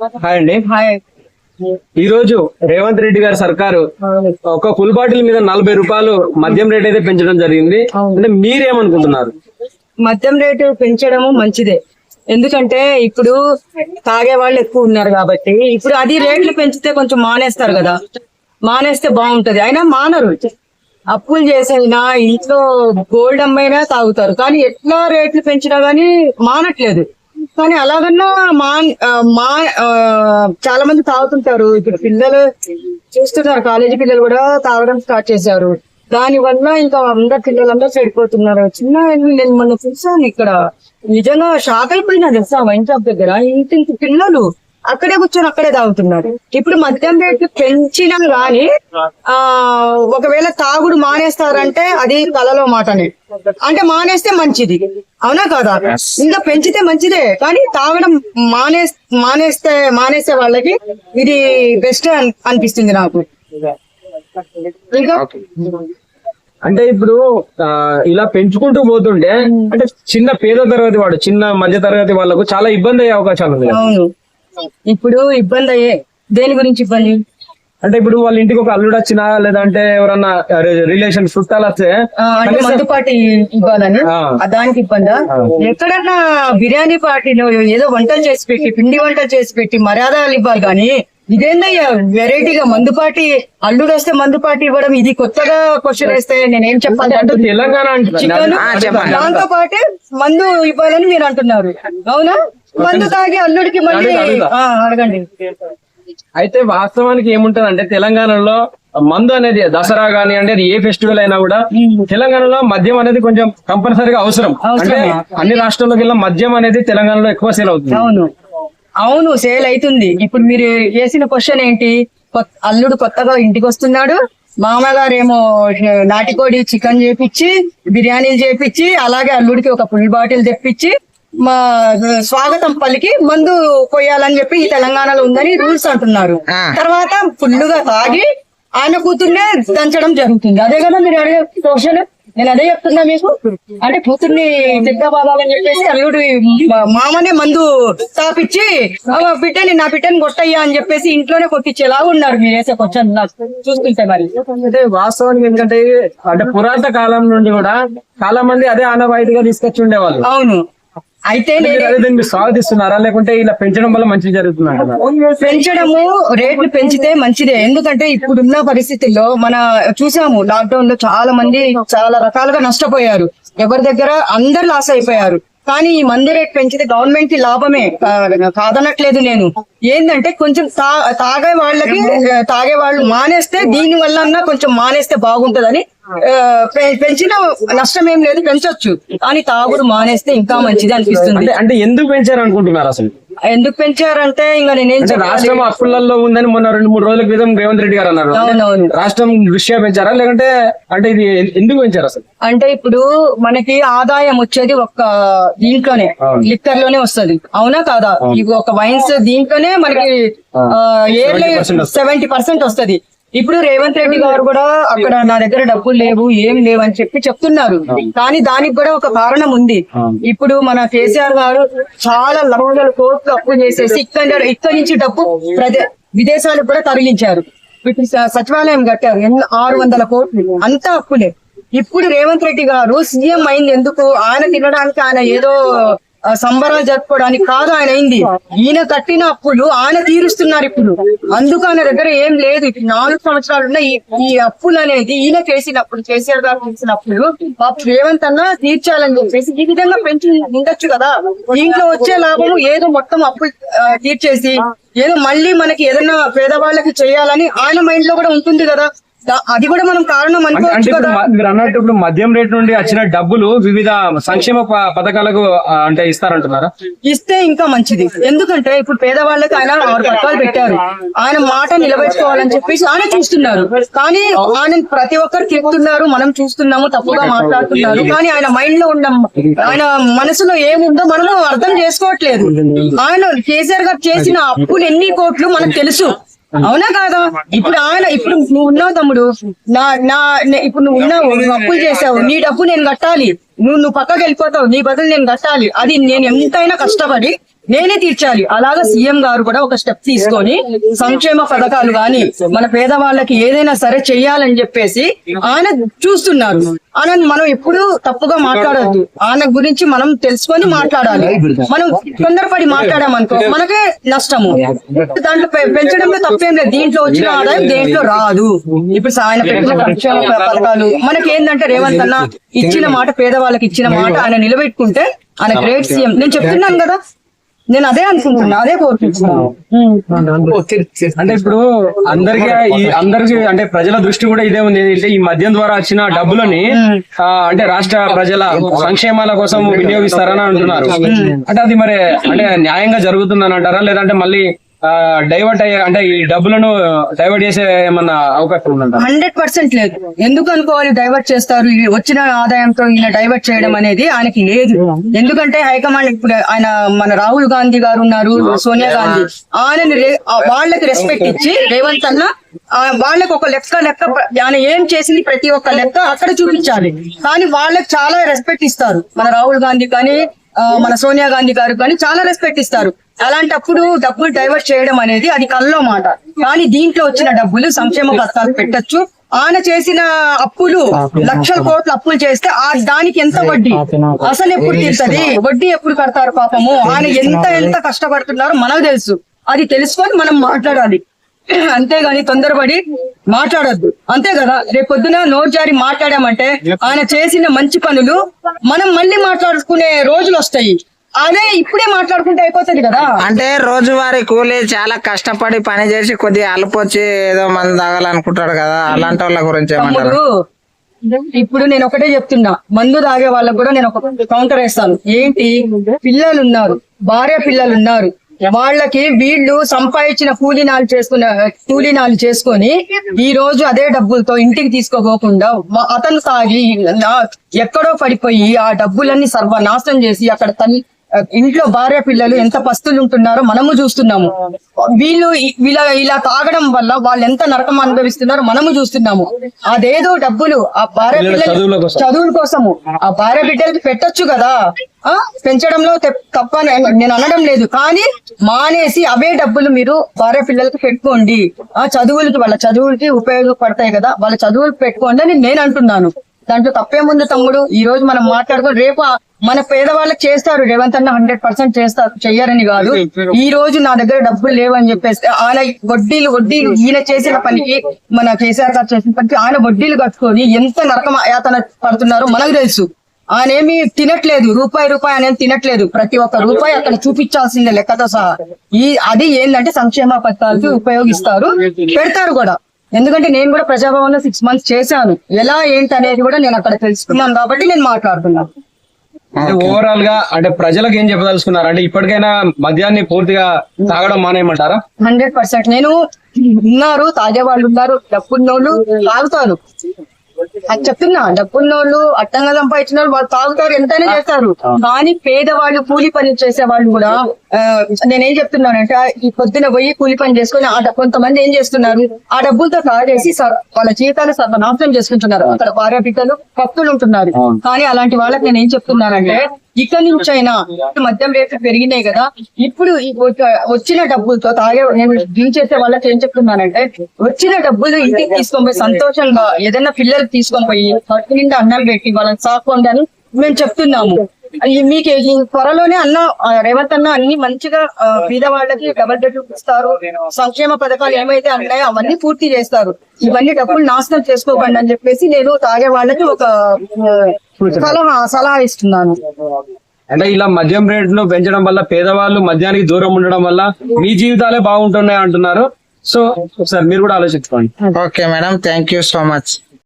Hi అండి. Hi. ఈ రోజు రేవంత్ రెడ్డి గారి సర్కారు ఒక ఫుల్ బాటిల్ మీద నలభై రూపాయలు మద్యం రేట్ అయితే పెంచడం జరిగింది. అంటే మీరేమనుకుంటున్నారు? మద్యం రేటు పెంచడము మంచిదే. ఎందుకంటే ఇప్పుడు తాగే వాళ్ళు ఎక్కువ ఉన్నారు కాబట్టి ఇప్పుడు అది రేట్లు పెంచితే కొంచెం మానేస్తారు కదా. మానేస్తే బాగుంటది. అయినా మానరు. అప్పులు చేసైనా ఇంట్లో గోల్డ్ అమ్మైనా తాగుతారు. కానీ ఎట్లా రేట్లు పెంచినా గానీ మానట్లేదు. కానీ అలాగన్నా మా మా ఆ, చాలా మంది తాగుతుంటారు. ఇప్పుడు పిల్లలు చూస్తున్నారు కాలేజీ పిల్లలు కూడా తాగడం స్టార్ట్ చేశారు. దాని వల్ల ఇంకా అందరు పిల్లలందరూ చెడిపోతున్నారు. చిన్న నేను మొన్న చూసాను ఇక్కడ. నిజంగా షాక్ అయిపోయినా తెలుసా వైన్ షాప్ దగ్గర? ఇంత ఇంత పిల్లలు అక్కడే కూర్చొని అక్కడే తాగుతున్నారు. ఇప్పుడు మద్యం రేట్లు పెంచినా గాని ఆ ఒకవేళ తాగుడు మానేస్తారంటే అది కలలో మాటనే. అంటే మానేస్తే మంచిది. అవునా కాదా? ఇంకా పెంచితే మంచిదే కానీ తాగడం మానే మానేస్తే మానేసే వాళ్ళకి ఇది బెస్ట్ అనిపిస్తుంది నాకు. ఇంకా? అంటే ఇప్పుడు ఇలా పెంచుకుంటూ పోతుంటే అంటే చిన్న పేద తరగతి వాడు చిన్న మధ్య తరగతి వాళ్ళకు చాలా ఇబ్బంది అయ్యే అవకాశాలు. అవును. ఇప్పుడు ఇబ్బంది అయ్యే. దేని గురించి ఇబ్బంది? అంటే ఇప్పుడు వాళ్ళ ఇంటికి ఒక అల్లుడు వచ్చినా లేదంటే ఎవరన్నా రిలేషన్ చుట్టాలు వస్తే మందు పార్టీ ఇవ్వాలని? దానికి ఇబ్బందా? ఎక్కడన్నా బిర్యానీ పార్టీలో ఏదో వంటలు చేసి పెట్టి పిండి వంటలు చేసి పెట్టి మర్యాదలు ఇవ్వాలి కానీ ఇదేందయ్యా వెరైటీగా మందు పార్టీ అల్లుడు వస్తే మందు పార్టీ ఇవ్వడం ఇది కొత్తగా క్వశ్చన్ వేస్తే నేనేం చెప్పాలి అంటే తెలంగాణ దాంతో పాటే మందు ఇవ్వాలని మీరు అంటున్నారు. అవునా? మందు తాగి అల్లుడికి మళ్ళీ అడుగుతా. ఆ, అడగండి. అయితే వాస్తవానికి ఏముంటది అంటే తెలంగాణలో మందు అనేది దసరా గానీ అంటే అది ఏ ఫెస్టివల్ అయినా కూడా తెలంగాణలో మద్యం అనేది కొంచెం కంపల్సరీగా అవసరం. అంటే అవసరమే. అన్ని రాష్ట్రాల్లోకి వెళ్ళిన మద్యం అనేది తెలంగాణలో ఎక్కువ సేల్ అవుతుంది. అవును. అవును సేల్ అవుతుంది. ఇప్పుడు మీరు వేసిన క్వశ్చన్ ఏంటి? కొత్త- అల్లుడు కొత్తగా ఇంటికి వస్తున్నాడు. మామగారేమో నాటికోడి చికెన్ చేపించి బిర్యానీలు చేపించి అలాగే అల్లుడికి ఒక ఫుల్ బాటిల్ తెప్పించి మా స్వాగతం పలికి మందు పోయాలని చెప్పి ఈ తెలంగాణలో ఉందని రూల్స్ అంటున్నారు. తర్వాత ఫుల్లుగా తాగి ఆయన కూతుర్నే దంచడం జరుగుతుంది. అదే కదా మీరు అడిగే క్వశ్చన్? నేను అదే చెప్తున్నా మీకు. అంటే కూతుర్ని తిట్టబాలని చెప్పేసి అల్లుడు మామనే మందు తాపిచ్చి "ఆ, బిడ్డని నా బిడ్డని కొట్టయ్యా అని చెప్పేసి ఇంట్లోనే కొట్టించేలా ఉన్నారు మీరు వేసే క్వశ్చన్ నాకు చూస్తుంటే మరి. అంటే వాస్తవానికి ఎందుకంటే అంటే పురాతన కాలం నుండి కూడా చాలా మంది అదే ఆనవాయితీగా తీసుకొచ్చి ఉండేవాళ్ళు. అవును. అయితే మీరు స్వాగతిస్తున్నారా లేకుంటే ఇలా పెంచడం వల్ల మంచి జరుగుతుంది పెంచడము రేట్లు పెంచితే మంచిదే. ఎందుకంటే ఇప్పుడున్న పరిస్థితుల్లో మన చూసాము లాక్డౌన్లో చాలా మంది చాలా రకాలుగా నష్టపోయారు. ఎవరి దగ్గర? అందరు లాస్ అయిపోయారు. కానీ ఈ మంది రేట్ పెంచితే గవర్నమెంట్కి లాభమే కాదనట్లేదు నేను. ఏంటంటే కొంచెం తా- తాగే వాళ్ళకి తాగే వాళ్ళు మానేస్తే దీని వల్ల కొంచెం మానేస్తే బాగుంటదని పెంచిన నష్టం ఏం లేదు పెంచొచ్చు. కానీ తాగుడు మానేస్తే ఇంకా మంచిది అనిపిస్తుంది. అంటే ఎందుకు పెంచారు అనుకుంటున్నారు అసలు? ఎందుకు పెంచారంటే ఇంకా నేనేం రాష్ట్రం అప్పులలో ఉందని మొన్న రెండు మూడు రోజుల క్రితం రేవంత్ రెడ్డి గారు అన్నారు. అవునవును. రాష్ట్రం దృష్ట్యా పెంచారా? లేకుంటే అంటే ఇది ఎందుకు పెంచారు అసలు? అంటే ఇప్పుడు మనకి ఆదాయం వచ్చేది ఒక్క దీంట్లోనే. లిక్కర్లోనే వస్తది. అవునా కాదా? ఇవి ఒక వైన్స్ దీంట్లోనే మనకి ఇయర్లీ 70% సెవెంటీ పర్సెంట్ వస్తది. ఇప్పుడు రేవంత్ రెడ్డి గారు కూడా అక్కడ నా దగ్గర డబ్బులు లేవు ఏం లేవు అని చెప్పి చెప్తున్నారు. కానీ దానికి కూడా ఒక కారణం ఉంది. ఇప్పుడు మన కేసీఆర్ గారు చాలా లక్షల కోట్లు అప్పు చేసేసి ఇక్కడ ఇక్కడ నుంచి డబ్బు విదేశాలకు కూడా తరలించారు. సచివాలయం కట్టారు. ఆరు వందల కోట్లు. అంతా అప్పులే. ఇప్పుడు రేవంత్ రెడ్డి గారు సీఎం అయింది ఎందుకు? ఆయన తినడానికి ఆయన ఏదో సంబరాలు జరుపుకోవడానికి కాదు ఆయన అయింది. ఈయన కట్టిన అప్పులు ఆయన తీరుస్తున్నారు ఇప్పుడు. అందుకు ఆయన దగ్గర ఏం లేదు. ఇప్పుడు నాలుగు సంవత్సరాలు ఉన్న ఈ అప్పులు అనేది ఈయన చేసినప్పుడు కేసీఆర్ గారు చేసిన అప్పులు పాపం రేవంత్ అన్న తీర్చాలని చెప్పేసి ఈ విధంగా పెంచి ఉండొచ్చు కదా. దీంట్లో వచ్చే లాభం ఏదో మొత్తం అప్పులు తీర్చేసి ఏదో మళ్ళీ మనకి ఏదైనా పేదవాళ్ళకి చేయాలని ఆయన మైండ్లో కూడా ఉంటుంది కదా. అది కూడా మనం కారణం అంటే ఇప్పుడు మ- మీరు అన్నట్టు ఇప్పుడు మద్యం రేట్ నుండి వచ్చిన డబ్బులు వివిధ సంక్షేమ ప- పథకాలకు ఆ, అంటే ఇస్తారంటున్నారా? ఇస్తే ఇంకా మంచిది. ఎందుకంటే ఇప్పుడు పేదవాళ్ళకి ఆయన ఆరు పథకాలు పెట్టారు. ఆయన మాట నిలబెట్టుకోవాలని చెప్పేసి ఆయన చూస్తున్నారు. కానీ ఆయన ప్రతి ఒక్కరు తిరుగుతున్నారు మనం చూస్తున్నాము తప్పుగా మాట్లాడుతున్నారు. కానీ ఆయన మైండ్లో ఉన్న ఆయన మనసులో ఏముందో మనము అర్థం చేసుకోవట్లేదు. ఆయన కేసీఆర్ గారు చేసిన అప్పులు ఎన్ని కోట్లు మనకు తెలుసు. అవునా కాదా? ఇప్పుడు ఆయన ఇప్పుడు నువ్వు ఉన్నావు తమ్ముడు. నా నా ఇప్పుడు నువ్వు ఉన్నావు నువ్వు అప్పులు చేసావు. నీ డబ్బు నేను కట్టాలి. నువ్వు నువ్వు పక్కకి వెళ్ళిపోతావు. నీ బదులు నేను కట్టాలి. అది నేను ఎంతైనా కష్టపడి నేనే తీర్చాలి. అలాగా సీఎం గారు కూడా ఒక స్టెప్ తీసుకొని సంక్షేమ పథకాలు గాని మన పేదవాళ్ళకి ఏదైనా సరే చెయ్యాలని చెప్పేసి ఆయన చూస్తున్నారు. ఆయన మనం ఎప్పుడు తప్పుగా మాట్లాడొద్దు. ఆయన గురించి మనం తెలుసుకొని మాట్లాడాలి. మనం తొందరపడి మాట్లాడామనుకో మనకే నష్టము. దాంట్లో పె- పెంచడంలో తప్పేం లేదు. దీంట్లో వచ్చిన ఆదాయం దేంట్లో రాదు. ఇప్పుడు ఆయన పెట్టిన సంక్షేమ పథకాలు మనకి ఏంటంటే రేవంత్ అన్న ఇచ్చిన మాట పేదవాళ్ళకి ఇచ్చిన మాట ఆయన నిలబెట్టుకుంటే ఆయన గ్రేట్ సీఎం. నేను చెప్తున్నాను కదా నేను అదే అనుకుంటున్నా అదే కోరుకుంటున్నాను అంటే ఇప్పుడు అందరికి అందరికి అంటే ప్రజల దృష్టి కూడా ఇదే ఉంది. ఏంటంటే ఈ మద్యం ద్వారా వచ్చిన డబ్బులని అంటే రాష్ట్ర ప్రజల సంక్షేమాల కోసం వినియోగిస్తారని అంటున్నారు. అంటే అది మరి అంటే న్యాయంగా జరుగుతుందని అంటారా? లేదంటే మళ్ళీ డైవర్ట్ అయ్యే అంటే ఈ డబ్బులను డైవర్ట్ చేసే ఏమన్నా అవకాశం ఉందంట హండ్రెడ్ పర్సెంట్ లేదు. ఎందుకు అనుకోవాలి డైవర్ట్ చేస్తారు? ఈ వచ్చిన ఆదాయంతో ఈయన డైవర్ట్ చేయడం అనేది ఆయనకి లేదు. ఎందుకంటే హైకమాండ్ ఇప్పుడు ఆయన మన రాహుల్ గాంధీ గారు ఉన్నారు సోనియా గాంధీ. ఆయన వాళ్ళకి రెస్పెక్ట్ ఇచ్చి రేవంత్ అన్న వాళ్ళకి ఒక లెక్క లెక్క ఆయన ఏం చేసింది ప్రతి ఒక్క లెక్క అక్కడ చూపించాలి. కానీ వాళ్ళకి చాలా రెస్పెక్ట్ ఇస్తారు. మన రాహుల్ గాంధీ కానీ మన సోనియా గాంధీ గారు కానీ చాలా రెస్పెక్ట్ ఇస్తారు. అలాంటప్పుడు డబ్బులు డైవర్ట్ చేయడం అనేది అది కల్లో మాట. కానీ దీంట్లో వచ్చిన డబ్బులు సంక్షేమ పథకాలు పెట్టొచ్చు. ఆయన చేసిన అప్పులు లక్షల కోట్ల అప్పులు చేస్తే ఆ దానికి ఎంత వడ్డీ? అసలు ఎప్పుడు తీరుతుంది? వడ్డీ ఎప్పుడు కడతారు పాపము? ఆయన ఎంత ఎంత కష్టపడుతున్నారో మనకు తెలుసు. అది తెలుసుకొని మనం మాట్లాడాలి. అంతేగాని తొందరపడి మాట్లాడొద్దు. అంతే కదా? రేపు పొద్దున నోరు జారి మాట్లాడామంటే ఆయన చేసిన మంచి పనులు మనం మళ్ళీ మాట్లాడుకునే రోజులు వస్తాయి అదే ఇప్పుడే మాట్లాడుకుంటే అయిపోతుంది కదా? అంటే రోజువారీ కూలీ చాలా కష్టపడి పని చేసి కొద్దిగా అలుపొచ్చి ఏదో మంది తాగాలనుకుంటాడు కదా? అలాంటి వాళ్ళ గురించి ఏమంటారు? ఇప్పుడు నేను ఒకటే చెప్తున్నా. మందు తాగే వాళ్ళకు కూడా నేను ఒక కౌంటర్ వేస్తాను. ఏంటి? పిల్లలు ఉన్నారు భార్య పిల్లలు ఉన్నారు వాళ్ళకి వీళ్ళు సంపాదించిన కూలీనాలు చేసుకున్న కూలీనాలు చేసుకొని ఈ రోజు అదే డబ్బులతో ఇంటికి తీసుకోపోకుండా అతను సాగి ఎక్కడో పడిపోయి ఆ డబ్బులన్నీ సర్వనాశనం చేసి అక్కడ తల్లి ఇంట్లో భార్య పిల్లలు ఎంత పస్తులు ఉంటున్నారో మనము చూస్తున్నాము. వీళ్ళు వీళ్ళ ఇలా తాగడం వల్ల వాళ్ళు ఎంత నరకం అనుభవిస్తున్నారో మనము చూస్తున్నాము. అదేదో డబ్బులు ఆ భార్య పిల్లల చదువుల కోసం. చదువుల కోసము. ఆ భార్య బిడ్డలకి పెట్టొచ్చు కదా? ఆ? పెంచడంలో తప్ప నేను అనడం లేదు. కానీ మానేసి అవే డబ్బులు మీరు భార్య పిల్లలకి పెట్టుకోండి. ఆ చదువులకి వాళ్ళ చదువులకి ఉపయోగపడతాయి కదా? వాళ్ళ చదువులకు పెట్టుకోండి అని నేను అంటున్నాను. దాంట్లో తప్పేముంది తమ్ముడు? ఈ రోజు మనం మాట్లాడుకొని రేపు మన పేదవాళ్ళకి చేస్తారు. రేవంత్ అన్న హండ్రెడ్ పర్సెంట్ చేస్తారు చెయ్యరని కాదు. ఈ రోజు నా దగ్గర డబ్బులు లేవని చెప్పేసి ఆయన వడ్డీలు వడ్డీలు ఈయన చేసిన పనికి మన కేసీఆర్ గారు చేసిన పనికి ఆయన వడ్డీలు కట్టుకొని ఎంత నరకం యాతన పడుతున్నారో మనకు తెలుసు. ఆయన ఏమి తినట్లేదు. రూపాయి రూపాయి అనేది తినట్లేదు. ప్రతి ఒక్క రూపాయి అక్కడ చూపించాల్సిందే లెక్కతో సహా. ఈ అది ఏంటంటే సంక్షేమ పథకాలకి ఉపయోగిస్తారు. పెడతారు కూడా. ఎందుకంటే నేను కూడా ప్రజాభవన్లో సిక్స్ మంత్స్ చేశాను. ఎలా ఏంటి అనేది కూడా నేను అక్కడ తెలుసుకున్నాను కాబట్టి నేను మాట్లాడుతున్నాను. అంటే ఓవరాల్గా అంటే ప్రజలకు ఏం చెప్పదలుచుకున్నారు? అంటే ఇప్పటికైనా మద్యాన్ని పూర్తిగా తాగడం మానేయమంటారా? Hundred percent. నేను ఉన్నారు తాగే వాళ్ళు ఉన్నారు డబ్బున్నోళ్ళు తాగుతారు. అది చెప్తున్నా డబ్బున్నోళ్ళు అట్టంగా సంపాదించిన వాళ్ళు వాళ్ళు తాగుతారు ఎంతైనా చేస్తారు. కానీ పేదవాళ్ళు కూలి పని చేసే వాళ్ళు కూడా నేనేం చెప్తున్నానంటే ఈ పొద్దున పోయి కూలి పని చేసుకుని ఆ కొంతమంది ఏం చేస్తున్నారు? ఆ డబ్బులతో తాగేసి వాళ్ళ జీవితాలు సర్వనాశనం చేసుకుంటున్నారు. అక్కడ భార్య బిడ్డలు భక్తులు ఉంటున్నారు. కానీ అలాంటి వాళ్ళకి నేను ఏం చెప్తున్నానంటే ఇక్కడి నుంచైనా మద్యం రేట్లు పెరిగినాయి కదా. ఇప్పుడు వచ్చిన డబ్బులతో తాగే నేను డ్రింక్ చేసే వాళ్ళకి ఏం చెప్తున్నానంటే వచ్చిన డబ్బులు ఇంటికి తీసుకొని పోయి సంతోషంగా ఏదైనా పిల్లలకి తీసుకొని పోయి నిండా అన్నం పెట్టి వాళ్ళని సాకోండి అని మేము చెప్తున్నాము. మీకు ఈ త్వరలోనే అన్న రేవంత్ అన్న అన్ని మంచిగా బీద వాళ్ళకి డబల్ బెడ్రూమ్ ఇస్తారు. సంక్షేమ పథకాలు ఏమైతే ఉన్నాయో అవన్నీ పూర్తి చేస్తారు. ఇవన్నీ డబ్బులు నాశనం చేసుకోకండి అని చెప్పేసి నేను తాగే వాళ్ళకి ఒక సలహా సలహా ఇస్తున్నాను. అంటే ఇలా మద్యం రేట్లు పెంచడం వల్ల పేదవాళ్ళు మద్యానికి దూరం ఉండడం వల్ల మీ జీవితాలే బాగుంటున్నాయి అంటున్నారు. సో ఒకసారి మీరు కూడా ఆలోచించుకోండి. Okay madam thank you so much